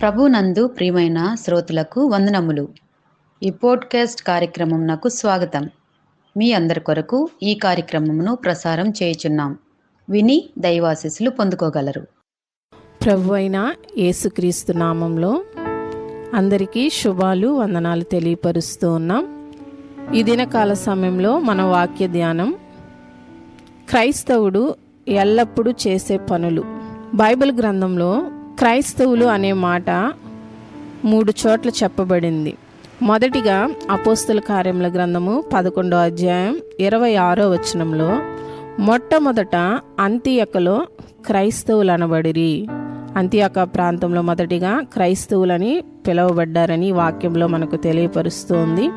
ప్రభునందు ప్రియమైన శ్రోతలకు వందనములు. ఈ పోడ్కాస్ట్ కార్యక్రమం నాకు స్వాగతం. మీ అందరి కొరకు ఈ కార్యక్రమమును ప్రసారం చేయుచున్నాం. విని దైవాశీస్సులు పొందుకోగలరు. ప్రభు అయిన యేసుక్రీస్తు నామంలో అందరికీ శుభాలు వందనాలు తెలియపరుస్తూ ఉన్నాం. ఈ దినకాల సమయంలో మన వాక్య ధ్యానం క్రైస్తవుడు ఎల్లప్పుడూ చేసే పనులు. బైబిల్ గ్రంథంలో క్రైస్తవులు అనే మాట మూడు చోట్ల చెప్పబడింది. మొదటిగా అపోస్తుల కార్యముల గ్రంథము పదకొండో అధ్యాయం ఇరవై ఆరో వచనంలో మొట్టమొదట అంత్యకలో క్రైస్తవులు అనబడిరి అంత్యక ప్రాంతంలో మొదటిగా క్రైస్తవులని పిలువబడ్డారని వాక్యంలో మనకు తెలియపరుస్తోంది.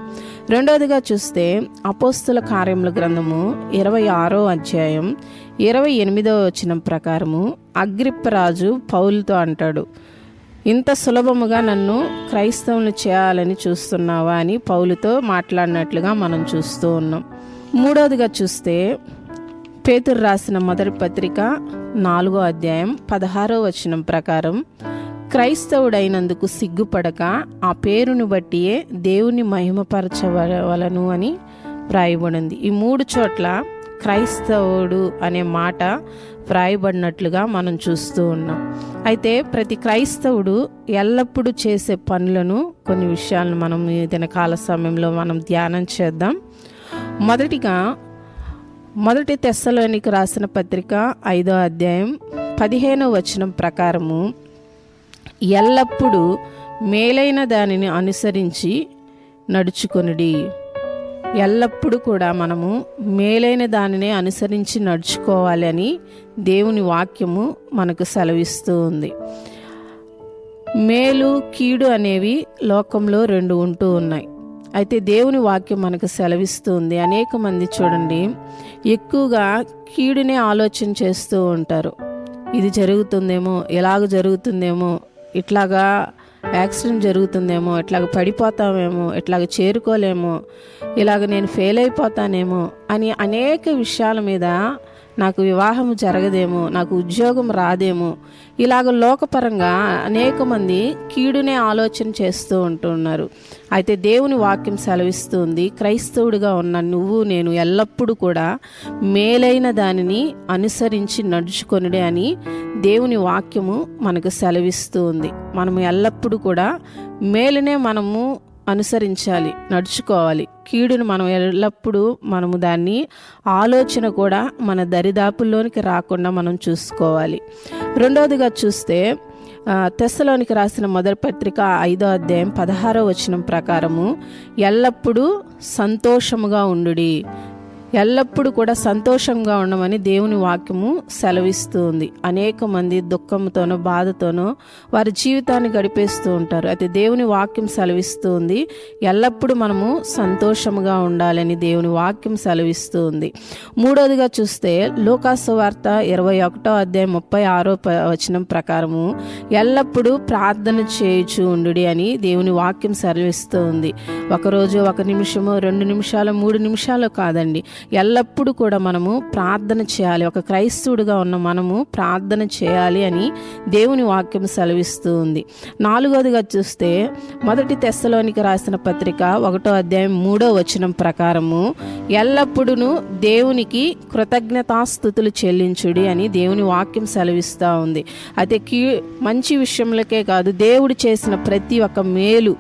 రెండవదిగా చూస్తే అపోస్తుల కార్యముల గ్రంథము ఇరవై ఆరో అధ్యాయం ఇరవై ఎనిమిదవ వచనం ప్రకారము అగ్రిప్పరాజు పౌలుతో అంటాడు ఇంత సులభముగా నన్ను క్రైస్తవులు చేయాలని చూస్తున్నావా? అని పౌలుతో మాట్లాడినట్లుగా మనం చూస్తూ ఉన్నాం. మూడవదిగా చూస్తే పేతురు రాసిన మొదటి పత్రిక నాలుగో అధ్యాయం పదహారో వచనం ప్రకారం క్రైస్తవుడైనందుకు సిగ్గుపడక ఆ పేరును బట్టియే దేవుని మహిమపరచవలను అని వ్రాయబడింది. ఈ మూడు చోట్ల క్రైస్తవుడు అనే మాట వ్రాయబడినట్లుగా మనం చూస్తూ ఉన్నాం. అయితే ప్రతి క్రైస్తవుడు ఎల్లప్పుడూ చేసే పనులను కొన్ని విషయాలను మనం ఈ దినకాల సమయంలో మనం ధ్యానం చేద్దాం. మొదటిగా మొదటి తెస్సలోనికి రాసిన పత్రిక ఐదో అధ్యాయం పదిహేనో వచనం ప్రకారము ఎల్లప్పుడూ మేలైన దానిని అనుసరించి నడుచుకొనిడి. ఎల్లప్పుడూ కూడా మనము మేలైన దానినే అనుసరించి నడుచుకోవాలి అని దేవుని వాక్యము మనకు సెలవిస్తూ ఉంది. మేలు కీడు అనేవి లోకంలో రెండు ఉంటూ ఉన్నాయి. అయితే దేవుని వాక్యం మనకు సెలవిస్తుంది అనేక మంది చూడండి ఎక్కువగా కీడునే ఆలోచన చేస్తూ ఉంటారు. ఇది జరుగుతుందేమో ఎలాగ జరుగుతుందేమో ఇట్లాగా యాక్సిడెంట్ జరుగుతుందేమో ఇట్లాగ పడిపోతామేమో ఇట్లాగ చేరుకోలేమో ఇలాగ నేను ఫెయిల్ అయిపోతానేమో అని అనేక విషయాల మీద నాకు వివాహము జరగదేమో నాకు ఉద్యోగం రాదేమో. ఇలాగ లోకపరంగా అనేక మంది కీడునే ఆలోచన చేస్తూ ఉంటున్నారు. అయితే దేవుని వాక్యం సెలవిస్తుంది క్రైస్తవుడిగా ఉన్న నువ్వు నేను ఎల్లప్పుడూ కూడా మేలైన దానిని అనుసరించి నడుచుకొనుడే అని దేవుని వాక్యము మనకు సెలవిస్తూ ఉంది మనము ఎల్లప్పుడూ కూడా మేలునే మనము అనుసరించాలి నడుచుకోవాలి. కీడును మనం ఎల్లప్పుడూ మనము దాన్ని ఆలోచన కూడా మన దరిదాపుల్లోనికి రాకుండా మనం చూసుకోవాలి. రెండవదిగా చూస్తే తెస్సలోనికి రాసిన మొదటి పత్రిక ఐదో అధ్యాయం పదహారో వచనం ప్రకారము ఎల్లప్పుడూ సంతోషముగా ఉండుడి. ఎల్లప్పుడూ కూడా సంతోషంగా ఉండమని దేవుని వాక్యము సెలవిస్తుంది. అనేక మంది దుఃఖంతోనో బాధతోనో వారి జీవితాన్ని గడిపేస్తూ ఉంటారు. అయితే దేవుని వాక్యం సెలవిస్తుంది. ఎల్లప్పుడూ మనము సంతోషముగా ఉండాలని దేవుని వాక్యం సెలవిస్తుంది. మూడవదిగా చూస్తే లోకాసు వార్త ఇరవై ఒకటో అధ్యాయం ముప్పై ఆరో వచనం ప్రకారము ఎల్లప్పుడూ ప్రార్థన చేయుచు ఉండు అని దేవుని వాక్యం సెలవిస్తుంది. ఒకరోజు ఒక నిమిషము రెండు నిమిషాలు మూడు నిమిషాలు కాదండి. ఎల్లప్పుడూ కూడా మనము ప్రార్థన చేయాలి. ఒక క్రైస్తవుడిగా ఉన్న మనము ప్రార్థన చేయాలి అని దేవుని వాక్యం సెలవిస్తూ ఉంది. నాలుగోదిగా చూస్తే మొదటి తెస్సలోనికి రాసిన పత్రిక ఒకటో అధ్యాయం మూడో వచనం ప్రకారము ఎల్లప్పుడూ దేవునికి కృతజ్ఞతాస్థుతులు చెల్లించుడి అని దేవుని వాక్యం సెలవిస్తూ ఉంది. అయితే కీ మంచి విషయంలోకే కాదు దేవుడు చేసిన ప్రతి ఒక్క మేలు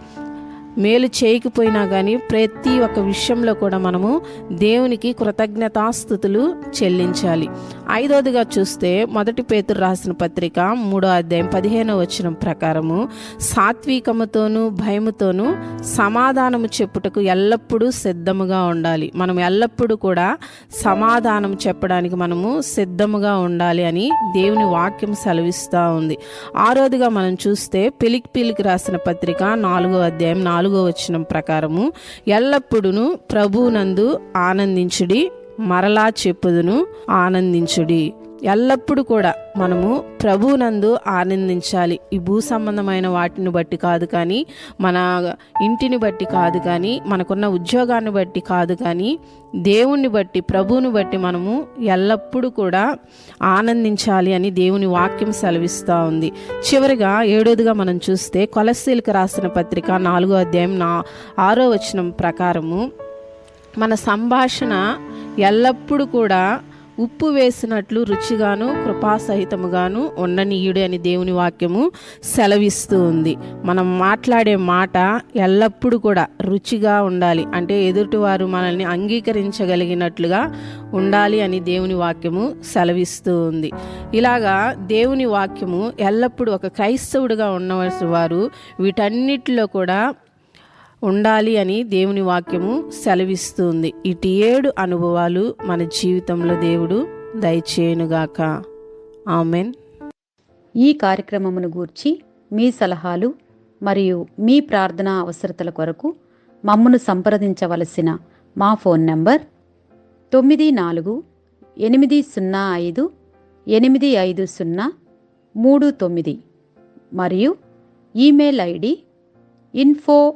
మేలు చేయకపోయినా కానీ ప్రతి ఒక్క విషయంలో కూడా మనము దేవునికి కృతజ్ఞతాస్థుతులు చెల్లించాలి. ఐదవదిగా చూస్తే మొదటి పేతురు రాసిన పత్రిక మూడో అధ్యాయం పదిహేనో వచ్చిన ప్రకారము సాత్వికముతోనూ భయముతోనూ సమాధానము చెప్పుటకు ఎల్లప్పుడూ సిద్ధముగా ఉండాలి. మనం ఎల్లప్పుడూ కూడా సమాధానం చెప్పడానికి మనము సిద్ధముగా ఉండాలి అని దేవుని వాక్యం సెలవిస్తూ ఉంది. ఆరోదిగా మనం చూస్తే పిలికి పిలికి రాసిన పత్రిక నాలుగో అధ్యాయం నాలుగు వచనం ప్రకారము ఎల్లప్పుడును ప్రభునందు ఆనందించుడి మరలా చెప్పుదును ఆనందించుడి. ఎల్లప్పుడూ కూడా మనము ప్రభువునందు ఆనందించాలి. ఈ భూ సంబంధమైన వాటిని బట్టి కాదు కానీ మన ఇంటిని బట్టి కాదు కానీ మనకున్న ఉద్యోగాన్ని బట్టి కాదు కానీ దేవుణ్ణి బట్టి ప్రభువుని బట్టి మనము ఎల్లప్పుడూ కూడా ఆనందించాలి అని దేవుని వాక్యం సెలవిస్తూ ఉంది. చివరిగా ఏడోదిగా మనం చూస్తే కొలసీలకు రాసిన పత్రిక నాలుగో అధ్యాయం నా ఆరో వచనం ప్రకారము మన సంభాషణ ఎల్లప్పుడూ కూడా ఉప్పు వేసినట్లు రుచిగాను కృపాసహితముగాను ఉండనీయుడు అని దేవుని వాక్యము సెలవిస్తూ ఉంది. మనం మాట్లాడే మాట ఎల్లప్పుడూ కూడా రుచిగా ఉండాలి. అంటే ఎదుటివారు మనల్ని అంగీకరించగలిగినట్లుగా ఉండాలి అని దేవుని వాక్యము సెలవిస్తూ ఉంది. ఇలాగా దేవుని వాక్యము ఎల్లప్పుడూ ఒక క్రైస్తవుడిగా ఉన్నవలసిన వారు వీటన్నిటిలో కూడా ఉండాలి అని దేవుని వాక్యము సెలవిస్తుంది. ఇటు ఏడు అనుభవాలు మన జీవితంలో దేవుడు దయచేయునుగాక. ఆమెన్. ఈ కార్యక్రమమును గూర్చి మీ సలహాలు మరియు మీ ప్రార్థనా అవసరతల కొరకు మమ్మను సంప్రదించవలసిన మా ఫోన్ నంబర్ తొమ్మిది నాలుగు ఎనిమిది సున్నా ఐదు ఎనిమిది ఐదు సున్నా మూడు తొమ్మిది మరియు email ID info